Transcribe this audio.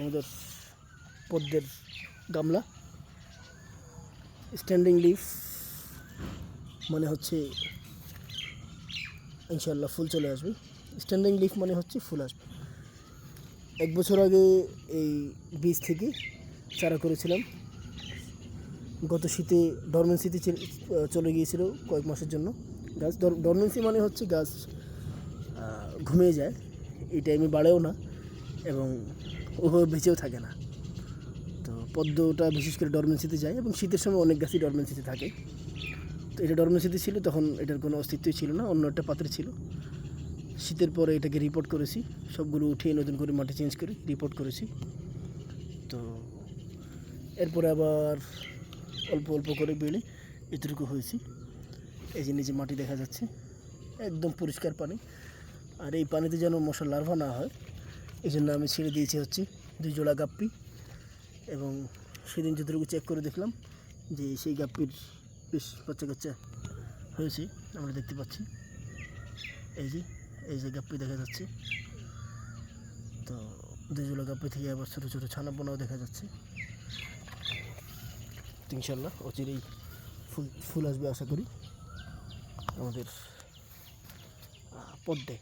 আমাদের পদ্মের গামলা। স্ট্যান্ডিং লিফ মানে হচ্ছে ইনশাল্লাহ ফুল চলে আসবে। স্ট্যান্ডিং লিফ মানে হচ্ছে ফুল আসবে। এক বছর আগে এই বীজ থেকে চারা করেছিলাম। গত শীতে ডরমেন্সিতে চলে গিয়েছিল কয়েক মাসের জন্য। গাছ ডরমেন্সি মানে হচ্ছে গাছ ঘুমিয়ে যায়। এই টাইমে বাড়েও না। এবং ওভাবে বেঁচেও থাকে না। তো পদ্মটা বিশেষ করে ডরমেন্সিতে যায় এবং শীতের সময় অনেক গাছই ডরমেন্সিতে থাকে। তো এটা ডরমেন্সিতে ছিল, তখন এটার কোনো অস্তিত্বই ছিল না, অন্য একটা পাত্রে ছিল। শীতের পরে এটাকে রিপোর্ট করেছি, সবগুলো উঠিয়ে নতুন করে মাটি চেঞ্জ করে রিপোর্ট করেছি। তো এরপরে আবার অল্প অল্প করে বেড়ে এতটুকু হয়েছি। এই যে নিচে মাটি দেখা যাচ্ছে, একদম পরিষ্কার পানি। আর এই পানিতে যেন মশার লার্ভা না হয় এই জন্য আমি ছেড়ে দিয়েছি হচ্ছে দুই জোড়া গাপ্পি এবং সেদিন যতটুকু চেক করে দেখলাম যে সেই গাপ্পির বেশ বাচ্চা কাচ্চা হয়েছে, আমরা দেখতে পাচ্ছি। এই যে এই যে গাপ্পি দেখা যাচ্ছে। তো দুই জোড়া গাপ্পি থেকে আবার ছোটো ছোটো ছানা পোনাও দেখা যাচ্ছে। ইনশাল্লাহ অচিরেই ফুল ফুল আসবে আশা করি। আমাদের পদ্মে।